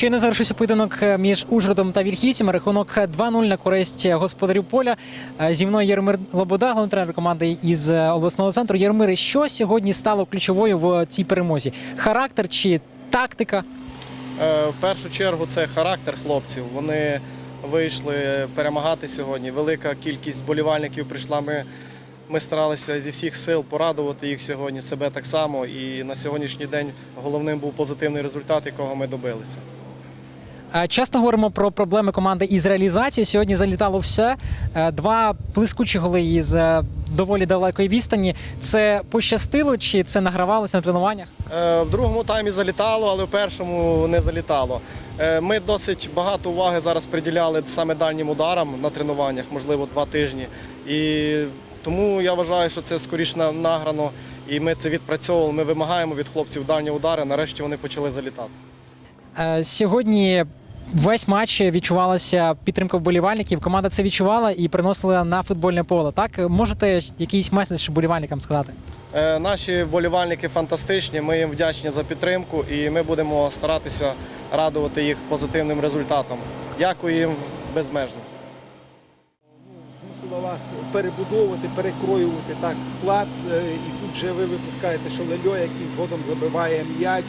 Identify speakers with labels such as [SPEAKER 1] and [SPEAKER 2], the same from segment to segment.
[SPEAKER 1] Ще не завершився поєдинок е, між Ужгородом та Вільхівцями. Рахунок 2-0 на користь господарів поля. Е, Зі мною Єрмир Лобода, головний тренер команди із е, обласного центру. Єрмире, що сьогодні стало ключовою в цій перемозі? Характер чи тактика?
[SPEAKER 2] Е, В першу чергу це характер хлопців. Вони вийшли перемагати сьогодні. Велика кількість болівальників прийшла. Ми, ми старалися зі всіх сил порадувати їх сьогодні, себе так само. І на сьогоднішній день головним був позитивний результат, якого ми добилися.
[SPEAKER 1] Е, Часто говоримо про проблеми команди із реалізацією. Сьогодні залітало все. Е, Два блискучі голи із е, доволі далекої відстані. Це пощастило чи це награвалося на тренуваннях?
[SPEAKER 2] В другому таймі залітало, але в першому не залітало. Ми досить багато уваги зараз приділяли саме дальнім ударам на тренуваннях, можливо, два тижні. І тому я вважаю, що це скоріш награно, і ми це відпрацьовували. Ми вимагаємо від хлопців дальні удари. Нарешті вони почали залітати.
[SPEAKER 1] Сьогодні весь матч відчувалася підтримка вболівальників. Команда це відчувала і приносила на футбольне поле. Так можете якийсь меседж вболівальникам сказати?
[SPEAKER 2] Е, Наші вболівальники фантастичні. Ми їм вдячні за підтримку, і ми будемо старатися радувати їх позитивним результатом. Дякую їм безмежно.
[SPEAKER 3] Мусила вас перебудовувати, перекроювати так склад. е, І тут же ви випускаєте Шелельо, який згодом забиває м'яч.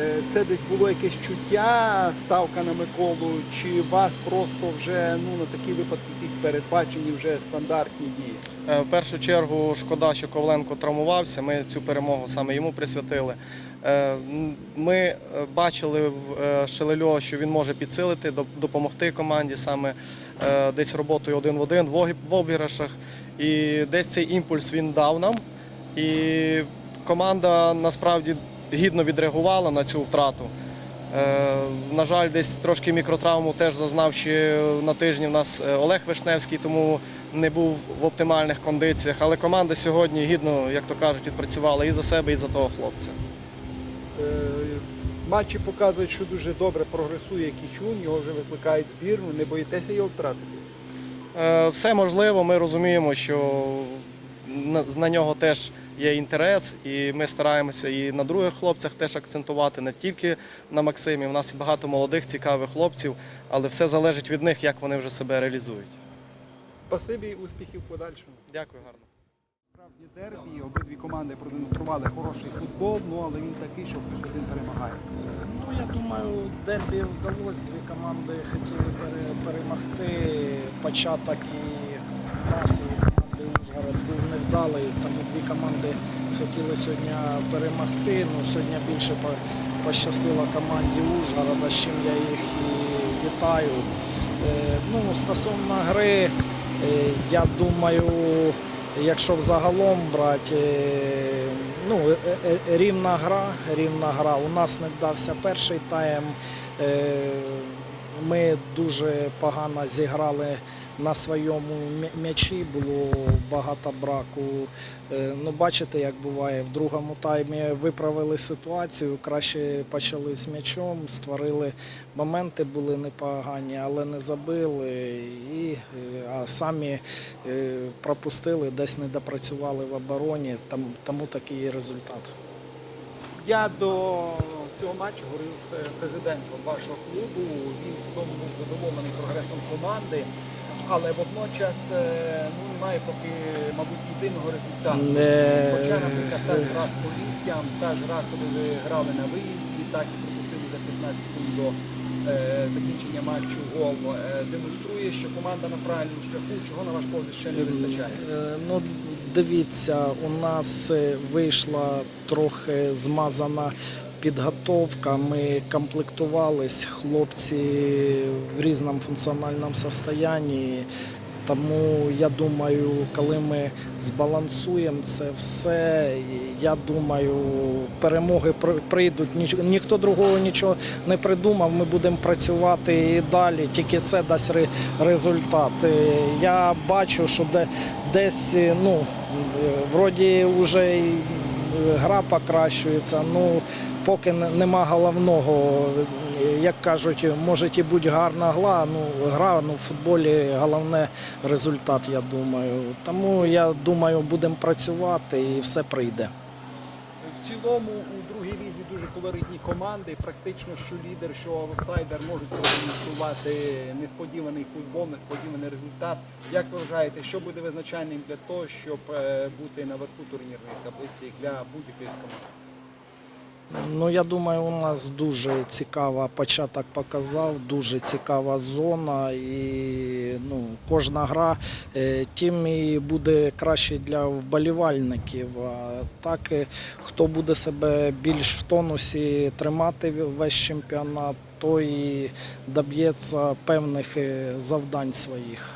[SPEAKER 3] Е, Це десь було якесь чуття, ставка на Миколу, чи вас просто вже ну, на такі випадки якісь передбачені вже стандартні дії?
[SPEAKER 2] Е, В першу чергу шкода, що Коваленко травмувався. Ми цю перемогу саме йому присвятили. Е, Ми бачили в Шелельо, що він може підсилити, допомогти команді саме десь роботою один в один в обіграшах. І десь цей імпульс він дав нам. І команда насправді гідно відреагувала на цю втрату. Е, На жаль, десь трошки мікротравму теж зазнав ще на тижні в нас е, Олег Вишневський, тому не був в оптимальних кондиціях. Але команда сьогодні гідно, як то кажуть, відпрацювала і за себе, і за того хлопця.
[SPEAKER 3] Е, Матчі показують, що дуже добре прогресує Кічун, його вже викликають збірну. Не боїтеся його втратити?
[SPEAKER 2] Все можливо, ми розуміємо, що на нього теж є інтерес, і ми стараємося і на других хлопцях теж акцентувати, не тільки на Максимі. У нас багато молодих, цікавих хлопців, але все залежить від них, як вони вже себе реалізують.
[SPEAKER 3] Спасибі і успіхів в подальшому.
[SPEAKER 2] Дякую гарно.
[SPEAKER 3] Справді дербі, обидві команди продемонстрували хороший футбол, ну але він такий, що хтось один перемагає.
[SPEAKER 4] Ну, я думаю, дербі вдалося. Дві команди хотіли перемогти. Початок і нас, і команди Ужгород невдалий, тому дві команди хотіли сьогодні перемогти. Ну, сьогодні більше пощастило команді Ужгорода, з чим я їх і вітаю. Е, Ну, стосовно гри, е, я думаю, якщо взагалом брати, е, ну, рівна гра, рівна гра. У нас не вдався перший тайм. Ми дуже погано зіграли на своєму м'ячі, було багато браку. Е, Ну, бачите, як буває, в другому таймі виправили ситуацію, краще почали з м'ячом, створили моменти, були непогані, але не забили. І, е, а самі е, пропустили, десь не допрацювали в обороні, тому такий результат.
[SPEAKER 3] Я до цього матчу говорив з президентом вашого клубу. Він цілому був задоволений прогресом команди, але водночас е, ну, немає поки, мабуть, єдиного результату.
[SPEAKER 4] Не-
[SPEAKER 3] Хоча, наприклад, та ж гра з Поліссям, та ж гра, коли ви грали на виїзді, так і пропустили за 15 секунд до е, закінчення матчу гол, е, демонструє, що команда на правильному шляху, чого на ваш погляд ще не вистачає.
[SPEAKER 4] Е, Ну, дивіться, у нас е, вийшла трохи змазана підготовка. Ми комплектувались, хлопці в різному функціональному стані. Тому я думаю, коли ми збалансуємо це все, я думаю, перемоги при- прийдуть. Ніч- Ніхто другого нічого не придумав. Ми будемо працювати і далі. Тільки це дасть ре- результат. Е, Я бачу, що де, десь е, ну, е, вроді вже гра покращується. Ну, поки нема головного. Як кажуть, може і бути гарна гра, ну, гра, ну в футболі головне результат, я думаю. Тому я думаю, будемо працювати і все прийде.
[SPEAKER 3] в цілому у другій лізі дуже колоритні команди. Практично що лідер, що аутсайдер можуть продемонструвати несподіваний футбол, несподіваний результат. Як ви вважаєте, що буде визначальним для того, щоб е, бути наверху турнірної таблиці для будь-якої з команд?
[SPEAKER 4] Ну, я думаю, у нас дуже цікава початок показав, дуже цікава зона. І ну, кожна гра е, тим і буде краще для вболівальників. Так, е, хто буде себе більш в тонусі тримати весь чемпіонат, той і доб'ється певних е, завдань своїх.